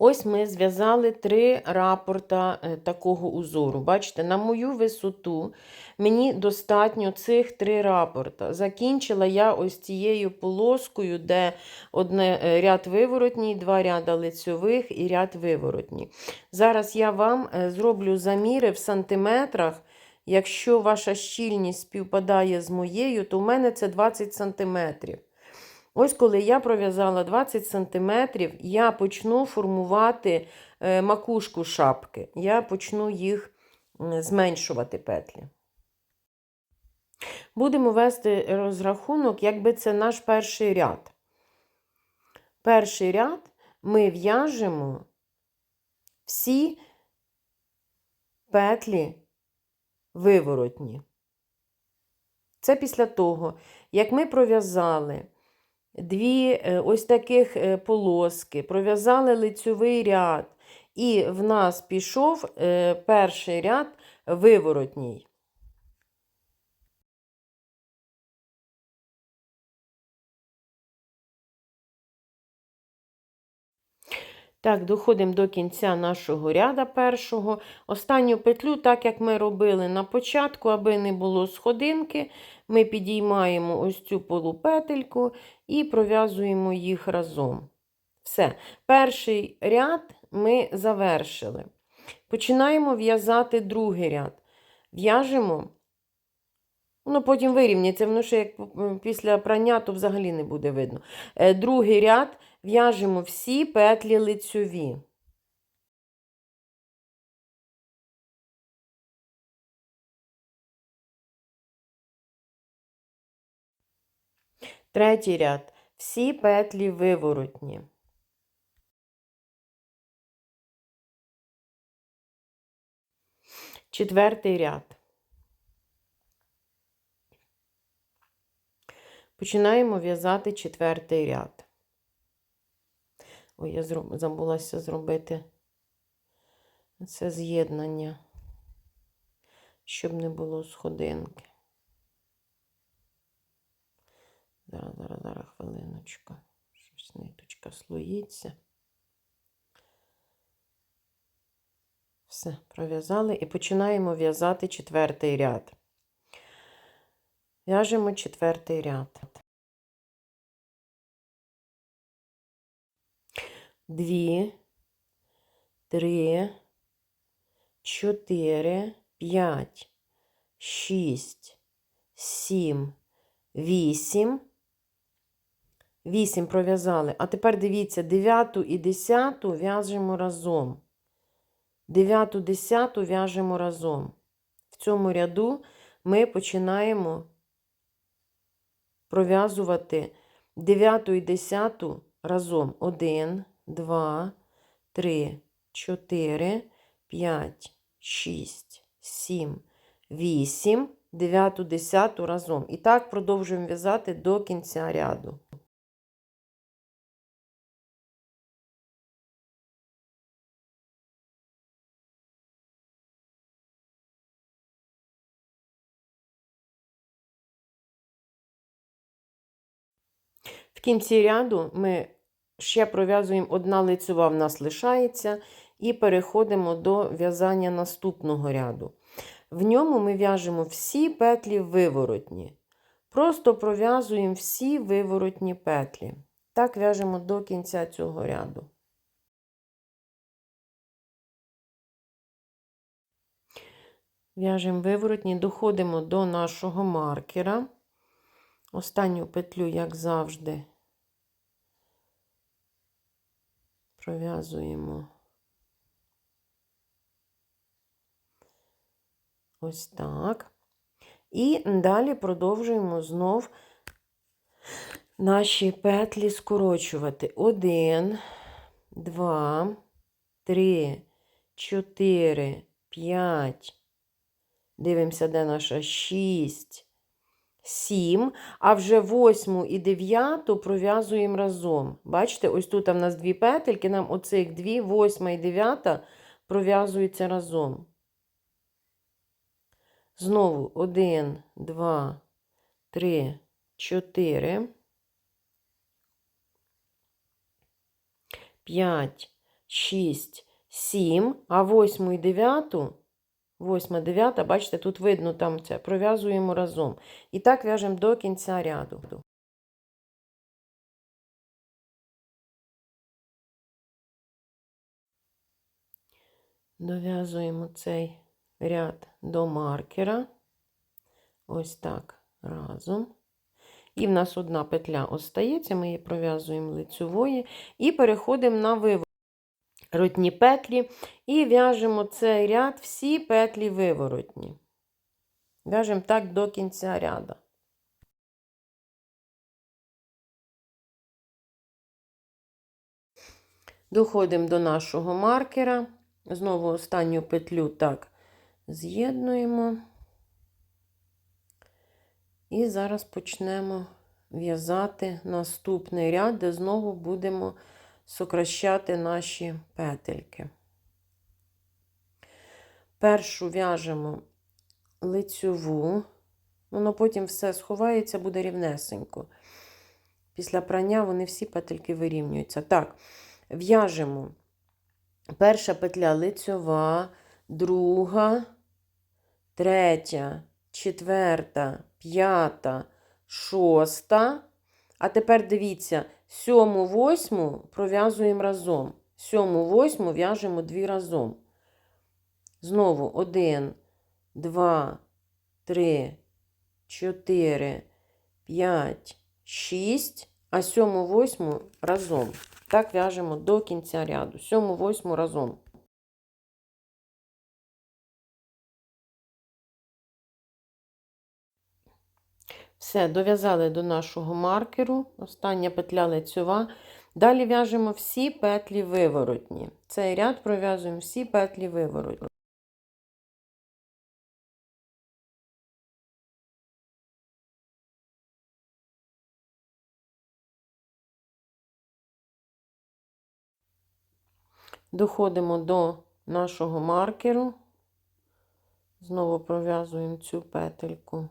Ось ми зв'язали три рапорта е, такого узору. Бачите, на мою висоту мені достатньо цих три рапорта. Закінчила я ось цією полоскою, де одне е, ряд виворотній, два ряда лицьових і ряд виворотній. Зараз я вам е, зроблю заміри в сантиметрах. Якщо ваша щільність співпадає з моєю, то в мене це 20 сантиметрів. Ось коли я пров'язала 20 см, я почну формувати е, макушку шапки. Я почну їх зменшувати петлі. Будемо вести розрахунок, якби це наш перший ряд. Перший ряд ми в'яжемо всі петлі виворотні. Це після того, як ми пров'язали дві е, ось таких е, полоски, пров'язали лицьовий ряд, і в нас пішов е, перший ряд виворотній. Так, доходимо до кінця нашого ряда першого. Останню петлю, так як ми робили на початку, аби не було сходинки, ми підіймаємо ось цю полупетельку і пров'язуємо їх разом. Все, перший ряд ми завершили. Починаємо в'язати другий ряд. В'яжемо, ну потім вирівняється, воно ще як після прання, то взагалі не буде видно. Е, Другий ряд в'яжемо всі петлі лицьові. Третій ряд. Всі петлі виворотні. Четвертий ряд. Починаємо в'язати четвертий ряд. Ой, я зроб... забулася зробити це з'єднання, щоб не було сходинки. Зараз, зараз, зараз, хвилиночку. Щось ниточка слоїться. Все, пров'язали і починаємо в'язати четвертий ряд. В'яжемо четвертий ряд. Дві, три, чотири, п'ять, шість, сім, вісім. Вісім пров'язали. А тепер дивіться, дев'яту і десяту в'яжемо разом. Дев'яту, десяту в'яжемо разом. В цьому ряду ми починаємо пров'язувати дев'яту і десяту разом. Один, два, три, чотири, п'ять, шість, сім, вісім, дев'яту, десяту разом. І так продовжуємо в'язати до кінця ряду. В кінці ряду ми ще пров'язуємо одна лицева в нас лишається, і переходимо до в'язання наступного ряду. В ньому ми в'яжемо всі петлі виворотні. Просто пров'язуємо всі виворотні петлі. Так в'яжемо до кінця цього ряду. В'яжемо виворотні, доходимо до нашого маркера. Останню петлю, як завжди, пров'язуємо ось так. І далі продовжуємо знов наші петлі скорочувати. Один, два, три, чотири, п'ять. Дивимося, де наша шість. 7, а вже восьму і дев'яту пров'язуємо разом. Бачите, ось тут у нас дві петельки, нам оцих дві, восьма і дев'ята пров'язуються разом. Знову 1, 2, 3, 4, 5, 6, 7, а восьму і дев'яту, восьма, дев'ята, бачите, тут видно там це, пров'язуємо разом. І так в'яжемо до кінця ряду. Дов'язуємо цей ряд до маркера. Ось так разом. І в нас одна петля остається, ми її пров'язуємо лицьової і переходимо на виворотні петлі і в'яжемо цей ряд всі петлі виворотні. В'яжемо так до кінця ряду. Доходимо до нашого маркера. Знову останню петлю так з'єднуємо. І зараз почнемо в'язати наступний ряд, де знову будемо сокращати наші петельки. Першу в'яжемо лицьову, воно потім все сховається, буде рівнесенько. Після прання вони всі петельки вирівнюються. Так, в'яжемо перша петля лицьова, друга, третя, четверта, п'ята, шоста. А тепер дивіться, сьому, восьму пров'язуємо разом. Сьому, восьму в'яжемо дві разом. Знову один, два, три, чотири, п'ять, шість, а сьому, восьму разом. Так в'яжемо до кінця ряду. Сьому, восьму разом. Все, дов'язали до нашого маркеру. Остання петля лицьова. Далі в'яжемо всі петлі виворотні. Цей ряд пров'язуємо всі петлі виворотні. Доходимо до нашого маркеру. Знову пров'язуємо цю петельку.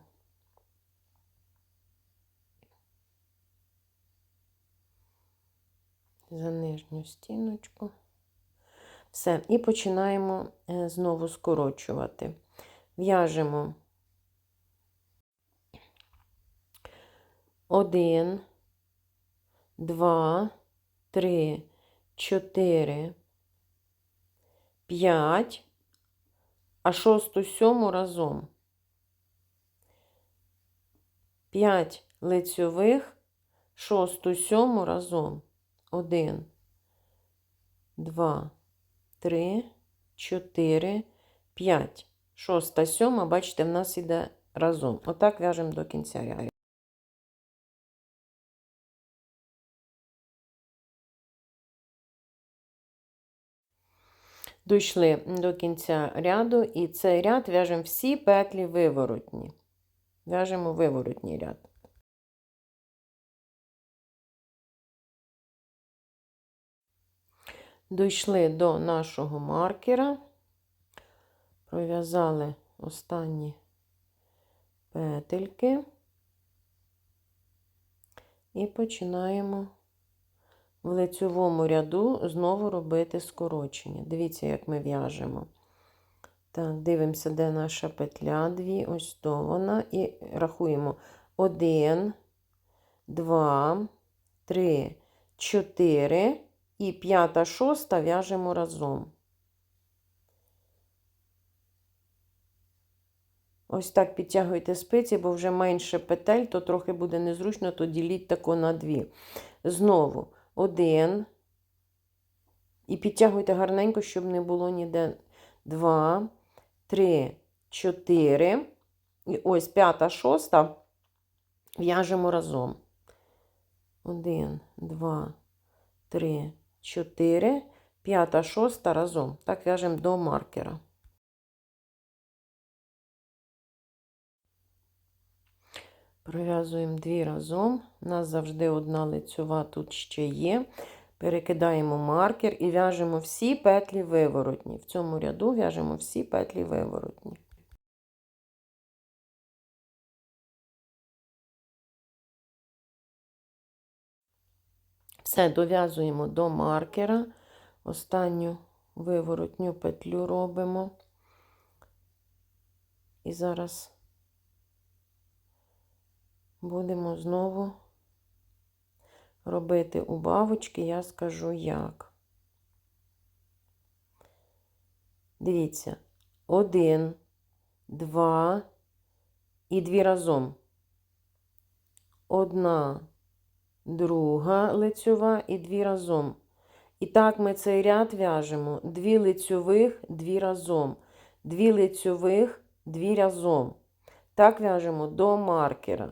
За нижню стіночку. Все, і починаємо е, знову скорочувати. В'яжемо один, два, три, чотири, п'ять, а шосту сьому разом. П'ять лицьових, шосту сьому разом. Один, два, три, чотири, п'ять. Шоста, сьома, бачите, в нас іде разом. Отак в'яжемо до кінця ряду. Дійшли до кінця ряду, і цей ряд в'яжемо всі петлі виворотні. В'яжемо виворотній ряд. Дійшли до нашого маркера, пров'язали останні петельки і починаємо в лицьовому ряду знову робити скорочення. Дивіться, як ми в'яжемо. Так, дивимося, де наша петля, дві, ось то вона, і рахуємо 1, 2, 3, 4. І п'ята, шоста в'яжемо разом. Ось так підтягуйте спиці, бо вже менше петель, то трохи буде незручно, то діліть тако на дві. Знову один. І підтягуйте гарненько, щоб не було ніде два, три, чотири. І ось п'ята, шоста в'яжемо разом. Один, два, три, 4, 5, 6 разом. Так в'яжемо до маркера. Пров'язуємо дві разом. У нас завжди одна лицьова тут ще є. Перекидаємо маркер і в'яжемо всі петлі виворотні. В цьому ряду в'яжемо всі петлі виворотні. Все, дов'язуємо до маркера. Останню виворотню петлю робимо. І зараз будемо знову робити убавочки, я скажу як. Дивіться, один, два і дві разом. Одна, друга лицьова і дві разом. І так ми цей ряд в'яжемо дві лицьових, дві разом, дві лицьових, дві разом. Так в'яжемо до маркера.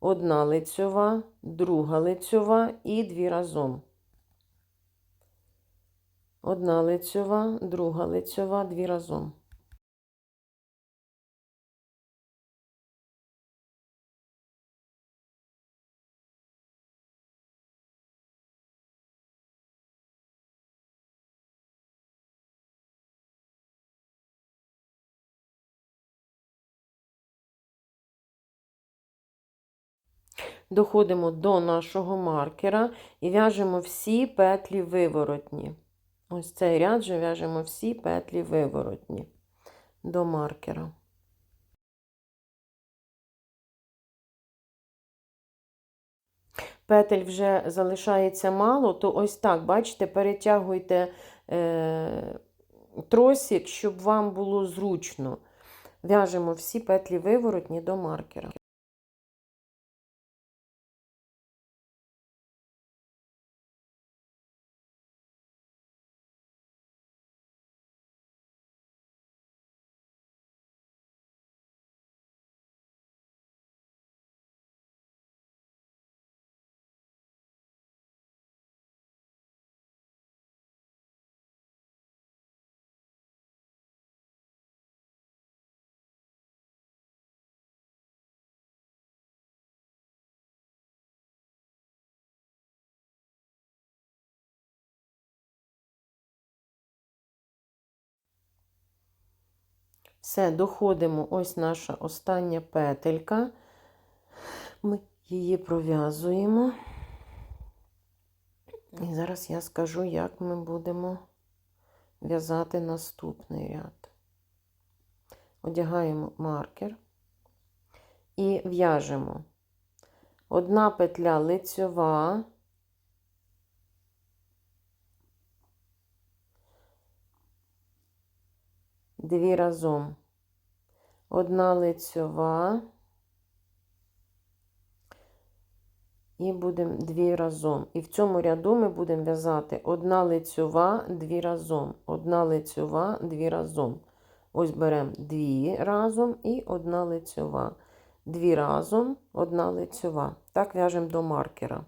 Одна лицьова, друга лицьова і дві разом. Одна лицьова, друга лицьова, дві разом. Доходимо до нашого маркера і в'яжемо всі петлі виворотні. Ось цей ряд же в'яжемо всі петлі виворотні до маркера. Петель вже залишається мало, то ось так, бачите, перетягуйте е, тросик, щоб вам було зручно. В'яжемо всі петлі виворотні до маркера. Все, доходимо, ось наша остання петелька. Ми її пров'язуємо. І зараз я скажу, як ми будемо в'язати наступний ряд. Одягаємо маркер і в'яжемо одна петля лицьова, дві разом, одна лицьова і будемо дві разом. І в цьому ряду ми будемо в'язати одна лицьова, дві разом, одна лицьова, дві разом. Ось беремо дві разом і одна лицьова. Дві разом, одна лицьова. Так в'яжемо до маркера.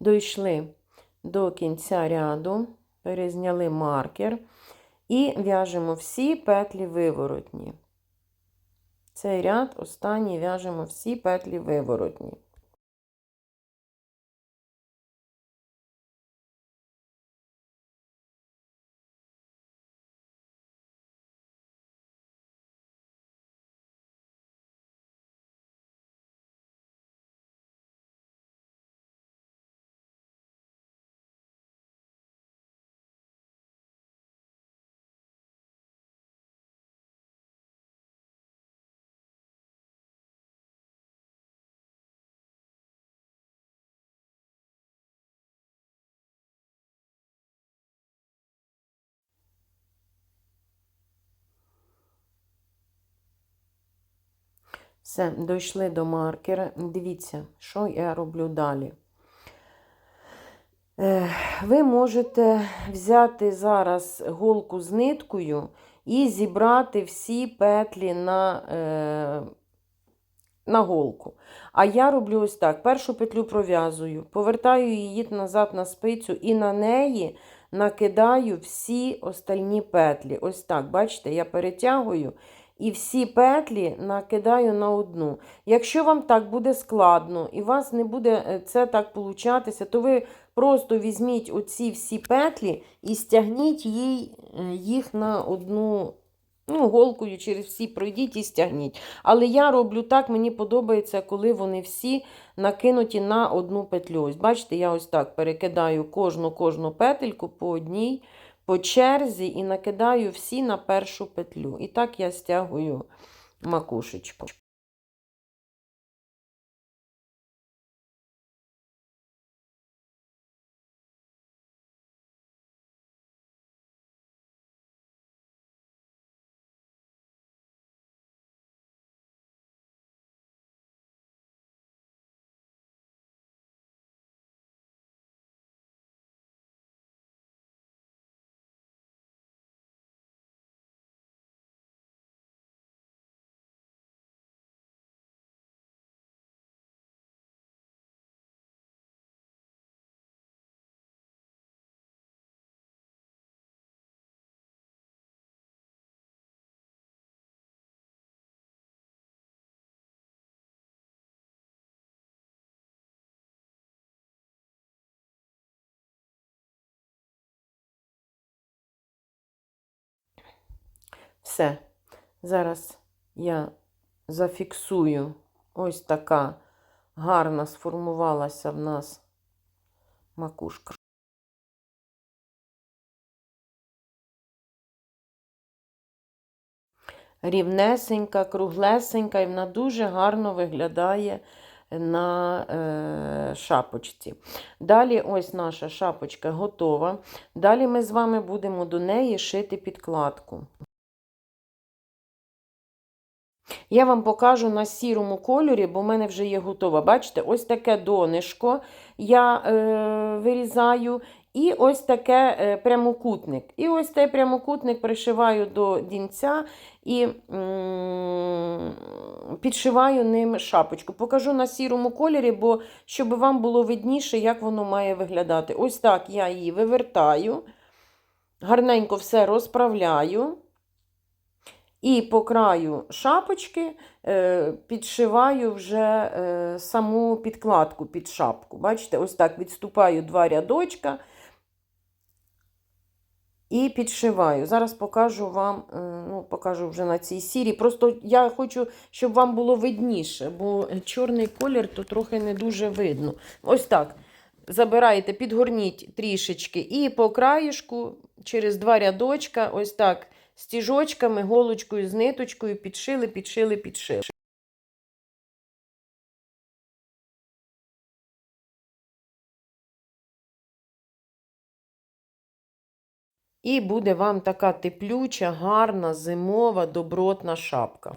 Дійшли до кінця ряду, перезняли маркер і в'яжемо всі петлі виворотні. Цей ряд останній в'яжемо всі петлі виворотні. Все, дійшли до маркера. Дивіться, що я роблю далі. Ви можете взяти зараз голку з ниткою і зібрати всі петлі на, е, на голку. А я роблю ось так: першу петлю пров'язую, повертаю її назад на спицю і на неї накидаю всі остальні петлі. Ось так, бачите, я перетягую і всі петлі накидаю на одну. Якщо вам так буде складно і у вас не буде е, це так получатися, то ви просто візьміть оці всі петлі і стягніть їй, е, їх на одну. Ну, голкою через всі пройдіть і стягніть. Але я роблю так, мені подобається, коли вони всі накинуті на одну петлю. Ось, бачите, я ось так перекидаю кожну кожну петельку по одній, по черзі і накидаю всі на першу петлю. І так я стягую макушечку. Все. Зараз я зафіксую. Ось така гарна сформувалася в нас макушка. Рівнесенька, круглесенька, і вона дуже гарно виглядає на е, шапочці. Далі ось наша шапочка готова. Далі ми з вами будемо до неї шити підкладку. Я вам покажу на сірому кольорі, бо в мене вже є готова. Бачите, ось таке донишко я е, вирізаю, і ось таке е, прямокутник. І ось цей прямокутник пришиваю до дінця і м, підшиваю ним шапочку. Покажу на сірому кольорі, бо щоб вам було видніше, як воно має виглядати. Ось так я її вивертаю, гарненько все розправляю. І по краю шапочки е, підшиваю вже е, саму підкладку під шапку. Бачите, ось так відступаю два рядочка і підшиваю. Зараз покажу вам, е, ну, покажу вже на цій сірі. Просто я хочу, щоб вам було видніше, бо чорний колір то трохи не дуже видно. Ось так. Забираєте, підгорніть трішечки і по краєшку через два рядочка, ось так стіжочками, голочкою з ниточкою підшили, підшили, підшили. І буде вам така теплюча, гарна, зимова, добротна шапка.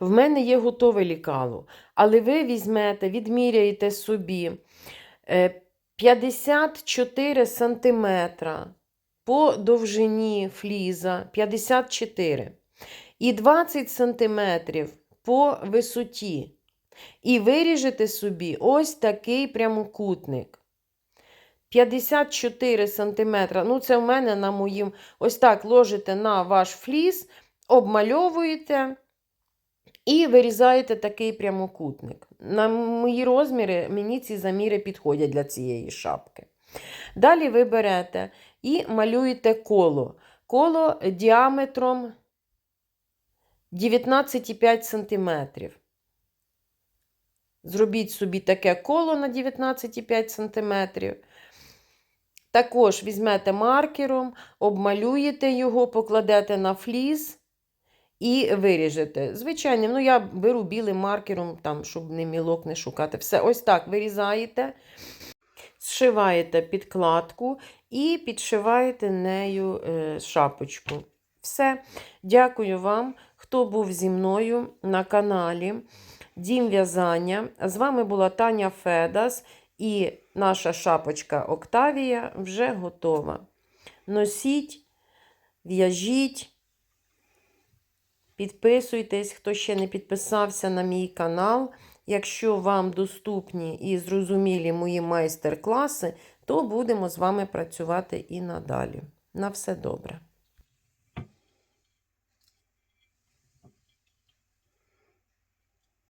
В мене є готове лікало, але ви візьмете, відміряєте собі е, 54 сантиметра по довжині фліза 54 і 20 сантиметрів по висоті. І виріжете собі ось такий прямокутник. 54 сантиметра. Ну, це в мене на моїм. Ось так ложите на ваш фліс, обмальовуєте. І вирізаєте такий прямокутник. На мої розміри, мені ці заміри підходять для цієї шапки. Далі ви берете і малюєте коло. Коло діаметром 19,5 см. Зробіть собі таке коло на 19,5 см. Також візьмете маркером, обмалюєте його, покладете на фліс і виріжете. Звичайним, ну я беру білим маркером, там, щоб не мілок не шукати. Все, ось так вирізаєте, зшиваєте підкладку і підшиваєте нею е, шапочку. Все. Дякую вам, хто був зі мною на каналі Дім В'язання. З вами була Таня Федас і наша шапочка Октавія вже готова. Носіть, в'яжіть. Підписуйтесь, хто ще не підписався на мій канал. Якщо вам доступні і зрозумілі мої майстер-класи, то будемо з вами працювати і надалі. На все добре.